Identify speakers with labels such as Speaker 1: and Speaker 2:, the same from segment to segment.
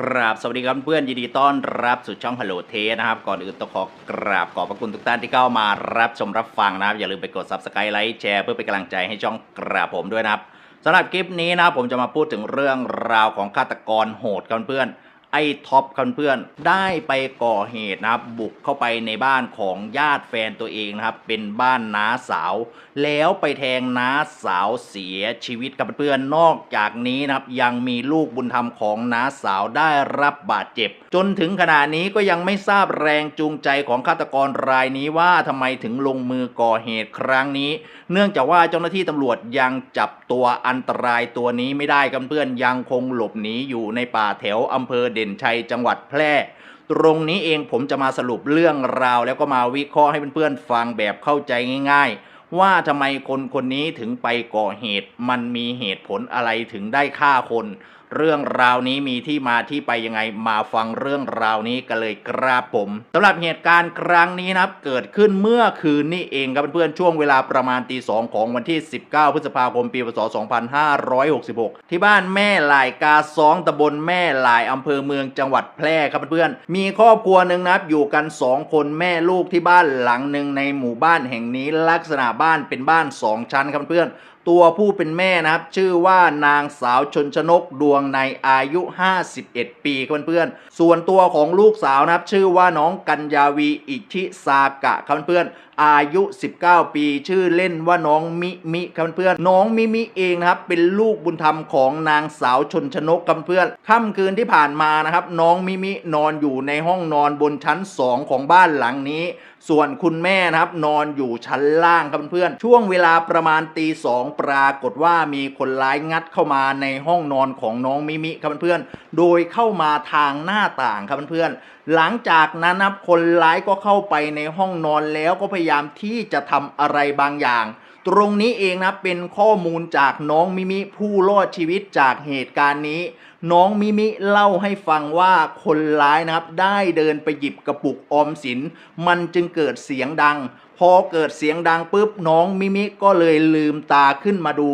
Speaker 1: กราบสวัสดีครับเพื่อนยินดีต้อนรับสู่ช่องฮัลโหลเทนะครับ ก่อนอื่นต้องขอกราบขอบพระคุณทุกท่านที่เข้ามารับชมรับฟังนะครับ อย่าลืมไปกด subscribe ไลค์แชร์เพื่อเป็นกำลังใจให้ช่องกราบผมด้วยนะครับสำหรับคลิปนี้นะผมจะมาพูดถึงเรื่องราวของฆาตกรโหดครับเพื่อน ไอ้ท็อปครับเพื่อนได้ไปก่อเหตุนะครับบุกเข้าไปในบ้านของญาติแฟนตัวเองนะครับ เป็นบ้านน้าสาว แล้วไปแทงน้าสาวเสียชีวิตกับเพื่อนนอกจากนี้นะครับยังมีลูกบุญธรรมของน้าสาวได้รับบาดเจ็บ จนถึงขณะนี้ก็ยังไม่ทราบแรงจูงใจของฆาตกรรายนี้ว่าทำไมถึงลงมือก่อเหตุครั้งนี้ เนื่องจากว่าเจ้าหน้าที่ตำรวจยังจับตัวอันตรายตัวนี้ไม่ได้ครับเพื่อนยังคงหลบหนีอยู่ในป่าแถวอำเภอเดนชัยจังหวัดแพร่ ตรงนี้เองผมจะมาสรุปเรื่องราว แล้วก็มาวิเคราะห์ให้เพื่อนๆฟังแบบเข้าใจง่าย ๆ ว่าทำไมคนคนนี้ถึงไปก่อเหตุ มันมีเหตุผลอะไรถึงได้ฆ่าคน เรื่องราวนี้มีที่มาที่ไปยังไงมาฟังเรื่องราวนี้กันเลยครับผมสำหรับเหตุการณ์ครั้งนี้นะครับเกิดขึ้นเมื่อคืนนี้เองครับเพื่อนๆช่วงเวลาประมาณตีสองของวันที่ 19 พฤษภาคมปีพศ 2566 ที่บ้านแม่หลายกาซองตำบลแม่หลายอำเภอเมืองจังหวัดแพร่ครับเพื่อนๆมีครอบครัวหนึ่งนะครับอยู่กัน 2 คนแม่ลูกที่บ้านหลังหนึ่งในหมู่บ้านแห่งนี้ลักษณะบ้านเป็นบ้าน 2 ชั้นครับเพื่อนๆ ตัวผู้เป็นแม่นะครับ ชื่อว่านางสาวชนชนกดวงในอายุ 51 ปีเพื่อนๆ ส่วนตัวของลูกสาวนะครับ ชื่อว่าน้องกัญญาวีอิชิซากะเพื่อนๆ อายุ 19 ปี ชื่อเล่นว่าน้องมิมิเพื่อนๆ น้องมิมิเองนะครับ เป็นลูกบุญธรรมของนางสาวชนชนกเพื่อนค่ำคืนที่ผ่านมานะครับ น้องมิมินอนอยู่ในห้องนอนบนชั้น 2 ของบ้านหลังนี้ ส่วนคุณแม่นะครับนอนอยู่ชั้นล่างครับเพื่อนช่วงเวลาประมาณตีสองปรากฏว่ามีคนร้ายงัดเข้ามาในห้องนอนของน้องมิมิครับเพื่อนโดยเข้ามาทางหน้าต่างครับเพื่อนหลังจากนั้นนะครับคนร้ายก็เข้าไปในห้องนอนแล้วก็พยายามที่จะทำอะไรบางอย่าง ตรงนี้เองนะเป็นข้อมูลจากน้องมิมิผู้รอดชีวิตจากเหตุการณ์นี้ น้องมิมิเล่าให้ฟังว่าคนร้ายนะครับ ได้เดินไปหยิบกระปุกออมสิน มันจึงเกิดเสียงดัง พอเกิดเสียงดังปุ๊บน้องมิมิก็เลยลืมตาขึ้นมาดู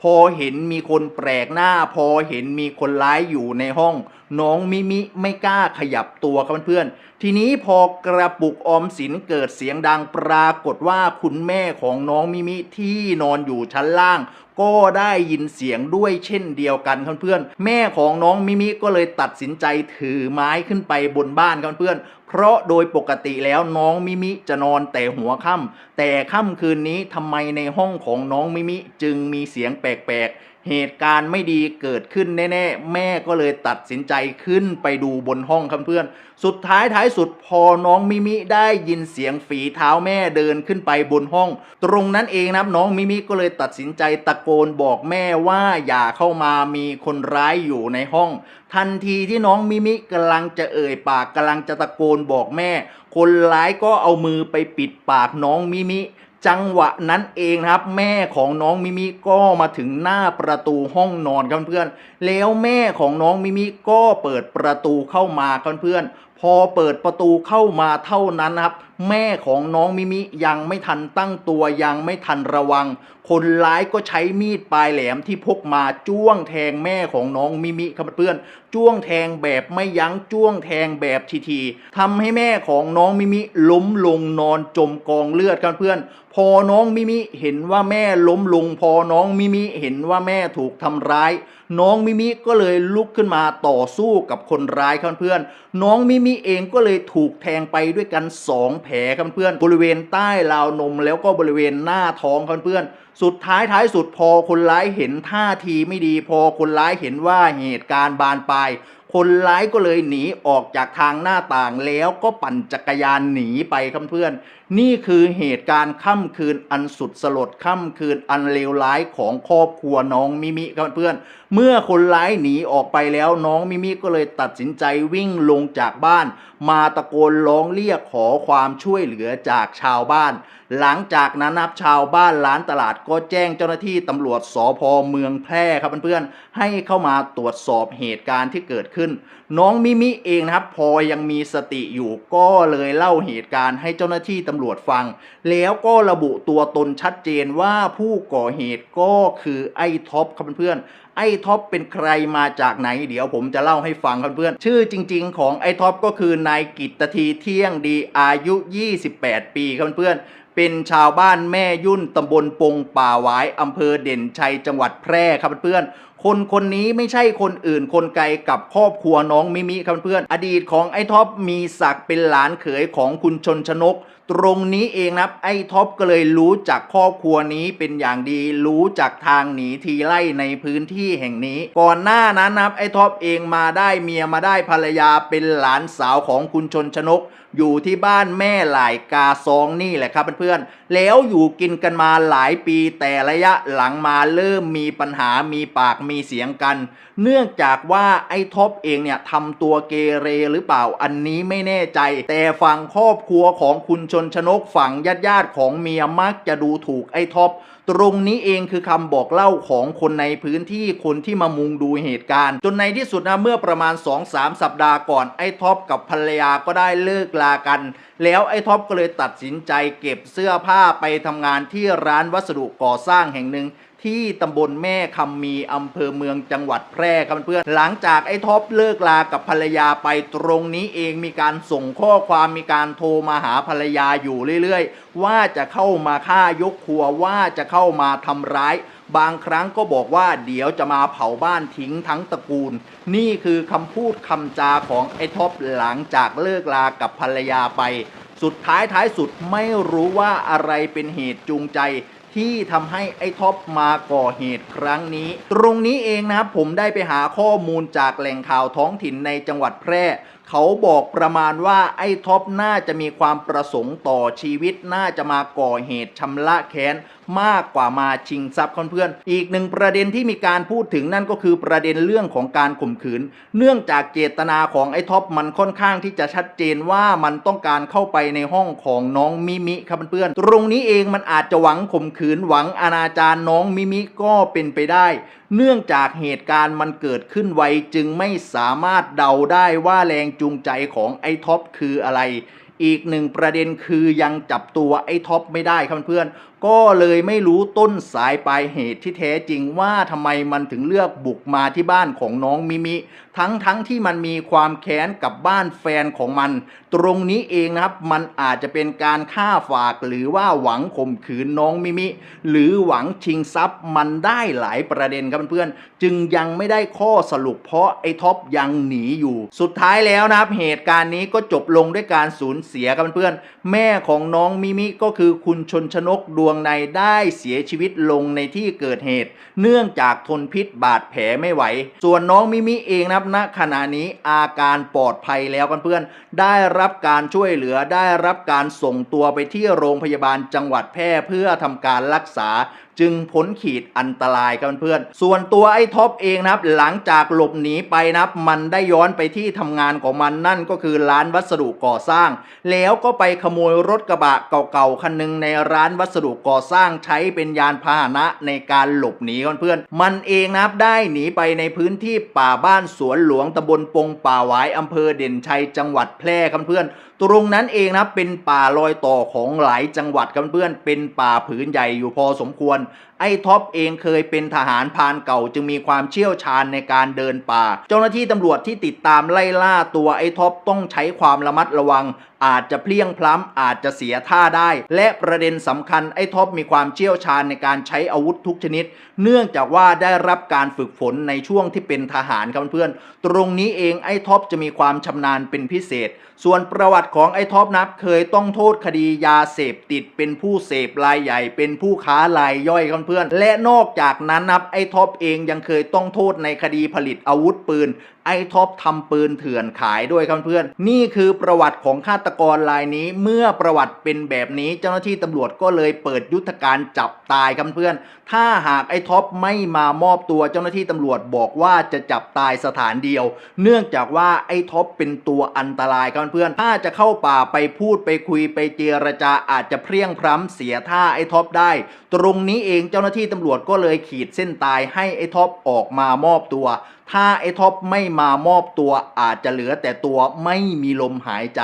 Speaker 1: พอเห็นมีคนแปลกหน้า พอเห็นมีคนร้ายอยู่ในห้อง น้องมิมิไม่กล้าขยับตัวครับเพื่อนๆ ทีนี้พอกระปุกออมสินเกิดเสียงดังปรากฏว่าคุณแม่ของน้องมิมิที่นอนอยู่ชั้นล่าง ก็ได้ยินเสียงด้วยเช่นเดียวกันครับเพื่อนๆแม่ของน้องมิมิก็เลยตัดสินใจถือไม้ขึ้นไปบนบ้านครับเพื่อนๆเพราะโดยปกติแล้วน้องมิมิจะนอนแต่หัวค่ำแต่ค่ำคืนนี้ทำไมในห้องของน้องมิมิจึงมีเสียงแปลกๆ เหตุการณ์ไม่ดีเกิดขึ้นแน่ๆ แม่ก็เลยตัดสินใจขึ้นไปดูบนห้องครับเพื่อน สุดท้ายท้ายสุดพอน้องมิมิได้ยินเสียงฝีเท้าแม่เดินขึ้นไปบนห้อง ตรงนั้นเองนะครับน้องมิมิก็เลยตัดสินใจตะโกนบอกแม่ว่าอย่าเข้ามามีคนร้ายอยู่ในห้อง ทันทีที่น้องมิมิกำลังจะเอ่ยปากกำลังจะตะโกนบอกแม่ คนร้ายก็เอามือไปปิดปากน้องมิมิ จังหวะนั้นเองนะครับ แม่ของน้องมิมิก็มาถึงหน้าประตูห้องนอนครับเพื่อนแล้วแม่ของน้องมิมิก็เปิดประตูเข้ามาครับเพื่อนพอเปิดประตูเข้ามาเท่านั้นนะครับ แม่ของน้องมิมิยังไม่ทันตั้งตัวยังไม่ทันระวัง คนร้ายก็ใช้มีดปลายแหลมที่พกมาจ้วงแทงแม่ของน้องมิมิครับเพื่อน จ้วงแทงแบบไม่ยั้งจ้วงแทงแบบทีๆทำให้แม่ของน้องมิมิล้มลงนอนจมกองเลือดครับเพื่อน พอน้องมิมิเห็นว่าแม่ล้มลง พอน้องมิมิเห็นว่าแม่ถูกทำร้าย น้องมิมิก็เลยลุกขึ้นมาต่อสู้กับคนร้ายครับเพื่อน น้องมิมิเองก็เลยถูกแทงไปด้วยกันสองแผลครับเพื่อน บริเวณใต้ราวนมแล้วก็บริเวณหน้าท้องครับเพื่อน สุดท้ายท้ายสุดพอคนร้ายเห็นท่าทีไม่ดี พอคนร้ายเห็นว่าเหตุการณ์บานปลายคนร้ายก็เลยหนีออกจากทางหน้าต่างแล้วก็ปั่นจักรยานหนีไปครับเพื่อน นี่คือเหตุการณ์ค่ำคืนอันสุดสลดค่ำคืนอันเลวร้ายของครอบครัวน้องมิมิครับเพื่อน เมื่อคนร้ายหนีออกไปแล้วน้องมิมิก็เลยตัดสินใจวิ่งลงจากบ้าน มาตะโกนร้องเรียกขอความช่วยเหลือจากชาวบ้าน หลังจากนั้นนับชาวบ้านร้านตลาดก็แจ้งเจ้าหน้าที่ตำรวจสพเมืองแพร่ครับเพื่อนๆให้เข้ามาตรวจสอบเหตุการณ์ที่เกิดขึ้น น้องมิมิเองนะครับพอยังมีสติอยู่ก็เลยเล่าเหตุการณ์ให้เจ้าหน้าที่ตำรวจฟัง แล้วก็ระบุตัวตนชัดเจนว่าผู้ก่อเหตุก็คือไอ้ท็อปครับเพื่อนไอ้ท็อปเป็นใครมาจากไหน เดี๋ยวผมจะเล่าให้ฟังครับเพื่อน ชื่อจริง ๆ ของไอ้ท็อปก็คือนายกิตทีเที่ยงดีอายุ 28 ปีครับเพื่อนเป็นชาวบ้านแม่ยุ่นตำบลปงป่าหวายอำเภอเด่นชัยจังหวัดแพร่ครับเพื่อน คนคนนี้ไม่ใช่คนอื่นคนไกลกับครอบครัวน้องมิมิครับเพื่อนอดีตของไอ้ท็อปมีศักดิ์เป็นหลานเขยของคุณชนชนก ตรงนี้เองนะไอ้ท็อปก็เลยรู้จักครอบครัวนี้เป็นอย่างดี รู้จักทางหนีทีไล่ในพื้นที่แห่งนี้ ก่อนหน้านั้นนะไอ้ท็อปเองมาได้เมียมาได้ภรรยาเป็นหลานสาวของคุณชนชนก อยู่ที่บ้านแม่หลายกาซองนี่แหละครับเพื่อนๆ แล้วอยู่กินกันมาหลายปีแต่ระยะหลังมาเริ่มมีปัญหามีปากมีเสียงกัน เนื่องจากว่าไอ้ท็อปเองเนี่ยทำตัวเกเรหรือเปล่าอันนี้ไม่แน่ใจ แต่ฝั่งครอบครัวของคุณชนชนกฝั่งญาติๆของเมียมักจะดูถูกไอ้ท็อป ตรงนี้เองคือคำบอกเล่าของคนในพื้นที่คนที่มามุงดูเหตุการณ์ จนในที่สุดนะเมื่อประมาณ 2-3 สัปดาห์ก่อนไอ้ท็อปกับภรรยาก็ได้เลิกลากัน แล้วไอ้ท็อปก็เลยตัดสินใจเก็บเสื้อผ้าไปทำงานที่ร้านวัสดุก่อสร้างแห่งหนึ่ง ที่ตำบลแม่คำมีอำเภอเมืองจังหวัดแพร่ครับเพื่อนหลังจากไอ้ท็อปเลิกลากับภรรยาไปตรงนี้เองมีการส่งข้อความมีการโทรมาหาภรรยาอยู่เรื่อยๆ ว่าจะเข้ามาฆ่ายกครัวว่าจะเข้ามาทำร้ายบางครั้งก็บอกว่าเดี๋ยวจะมาเผาบ้านทิ้งทั้งตระกูล นี่คือคำพูดคำจาของไอ้ท็อปหลังจากเลิกลากับภรรยาไป สุดท้ายท้ายสุดไม่รู้ว่าอะไรเป็นเหตุจูงใจ ที่ทำให้ไอ้ท็อปมาก่อเหตุครั้งนี้ ตรงนี้เองนะครับผมได้ไปหาข้อมูลจากแหล่งข่าวท้องถิ่นในจังหวัดแพร่ เขาบอกประมาณว่าไอ้ท็อปน่าจะมีความประสงค์ต่อชีวิตน่าจะมาก่อเหตุชำระแค้นมากกว่ามาชิงทรัพย์เพื่อนอีกหนึ่งประเด็นที่มีการพูดถึงนั่นก็คือประเด็นเรื่องของการข่มขืน เนื่องจากเจตนาของไอ้ท็อปมันค่อนข้างที่จะชัดเจนว่ามันต้องการเข้าไปในห้องของน้องมิมิครับเพื่อนตรงนี้เองมันอาจจะหวังข่มขืนหวังอนาจารน้องมิมิก็เป็นไปได้ เนื่องจากเหตุการณ์มันเกิดขึ้นไวจึงไม่สามารถเดาได้ว่าแรงจงใจของไอ้ท็อปคืออะไร อีกหนึ่งประเด็นคือยังจับตัวไอ้ท็อปไม่ได้ครับเพื่อน ก็เลยไม่รู้ต้นสายปลายเหตุที่แท้จริงว่าทำไมมันถึงเลือกบุกมาที่บ้านของน้องมิมิ ทั้งทั้งที่มันมีความแค้นกับบ้านแฟนของมัน ตรงนี้เองนะครับมันอาจจะเป็นการฆ่าฝากหรือว่าหวังข่มขืนน้องมิมิ หรือหวังชิงทรัพย์มันได้หลายประเด็นครับเพื่อนๆจึงยังไม่ได้ข้อสรุปเพราะไอ้ท็อปยังหนีอยู่ สุดท้ายแล้วนะครับเหตุการณ์นี้ก็จบลงด้วยการสูญเสียครับเพื่อนๆแม่ของน้องมิมิก็คือคุณชนชนกดวงในได้เสียชีวิตลงในที่เกิดเหตุ เนื่องจากทนพิษบาดแผลไม่ไหว ส่วนน้องมิมิเองนะครับณขณะนี้อาการปลอดภัยแล้วเพื่อนๆได้รับการช่วยเหลือได้รับการส่งตัวไปที่โรงพยาบาลจังหวัดแพร่เพื่อทำการรักษาจึงพ้นขีดอันตรายครับเพื่อนส่วนตัวไอ้ท็อปเองนะครับ หลังจากหลบหนีไปนะครับ มันได้ย้อนไปที่ทำงานของมันนั่นก็คือร้านวัสดุก่อสร้าง แล้วก็ไปขโมยรถกระบะเก่าๆคันหนึงในร้านวัสดุก่อสร้างใช้เป็นยานพาหนะในการหลบหนีครับเพื่อน มันเองนะครับได้หนีไปในพื้นที่ป่าบ้านสวนหลวงตำบลปงป่าหวายอำเภอเด่นชัยจังหวัดแพร่ครับเพื่อนตรงนั้นเองนะเป็นป่ารอยต่อของหลายจังหวัดครับเพื่อนเป็นป่าผืนใหญ่อยู่พอสมควรไอ้ท็อปเองเคยเป็นทหารพานเก่าจึงมีความเชี่ยวชาญในการเดินป่า เจ้าหน้าที่ตำรวจที่ติดตามไล่ล่าตัวไอ้ท็อปต้องใช้ความระมัดระวัง อาจจะเพลียงพล้ำอาจจะเสียท่าได้ และประเด็นสำคัญไอ้ท็อปมีความเชี่ยวชาญในการใช้อาวุธทุกชนิด เนื่องจากว่าได้รับการฝึกฝนในช่วงที่เป็นทหารครับเพื่อนตรงนี้เองไอ้ท็อปจะมีความชำนาญเป็นพิเศษ ส่วนประวัติของไอ้ท็อปนับเคยต้องโทษคดียาเสพติดเป็นผู้เสพรายใหญ่ เป็นผู้ค้ารายย่อยครับเพื่อนและนอกจากนั้นนับไอ้ท็อปเองยังเคยต้องโทษในคดีผลิตอาวุธปืนไอ้ท็อปทำปืนเถื่อนขายด้วยครับเพื่อนนี่คือประวัติของฆาตกรรายนี้เมื่อประวัติเป็นแบบนี้ เจ้าหน้าที่ตำรวจก็เลยเปิดยุทธการจับตายครับเพื่อน ถ้าหากไอ้ท็อปไม่มามอบตัวเจ้าหน้าที่ตำรวจบอกว่าจะจับตายสถานเดียว เนื่องจากว่าไอ้ท็อปเป็นตัวอันตรายครับเพื่อน ถ้าจะเข้าป่าไปพูดไปคุยไปเจรจาอาจจะเพรียงพร้ำเสียท่าไอ้ท็อปได้ ตรงนี้เองเจ้าหน้าที่ตำรวจก็เลยขีดเส้นตายให้ไอ้ท็อปออกมามอบตัวถ้าไอ้ท็อปไม่มามอบตัวอาจจะเหลือแต่ตัวไม่มีลมหายใจ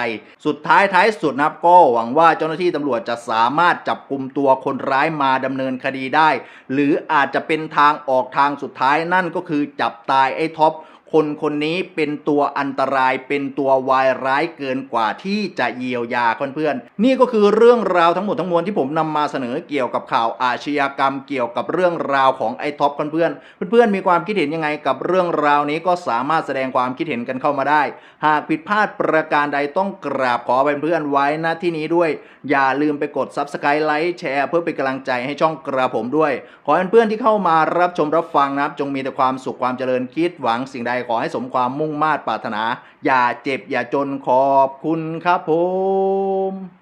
Speaker 1: สุดท้ายท้ายสุดนะครับก็หวังว่าเจ้าหน้าที่ตำรวจจะสามารถจับกลุ่มตัวคนร้ายมาดำเนินคดีได้ หรืออาจจะเป็นทางออกทางสุดท้ายนั่นก็คือจับตายไอ้ท็อป คนคนนี้เป็นตัวอันตรายเป็นตัววายร้ายเกินกว่าที่จะเยียวยาเพื่อนๆนี่ก็คือเรื่องราวทั้งหมดทั้งมวลที่ผมนำมาเสนอเกี่ยวกับข่าวอาชญากรรม เกี่ยวกับเรื่องราวของไอ้ท็อปเพื่อนๆเพื่อนๆมีความคิดเห็นยังไงกับเรื่องราวนี้ก็สามารถแสดงความคิดเห็นกันเข้ามาได้ หากผิดพลาดประการใดต้องกราบขอไปเพื่อนๆไว้ณที่นี้ด้วย อย่าลืมไปกด Subscribe ไลค์แชร์เพื่อเป็นกำลังใจให้ช่องกระผมด้วย ขอเพื่อนๆที่เข้ามารับชมรับฟังนะครับ จงมีแต่ความสุขความเจริญคิดหวังสิ่งใดขอให้สมความมุ่งมา่ปรารถนา อย่าเจ็บอย่าจนขอบคุณครับผม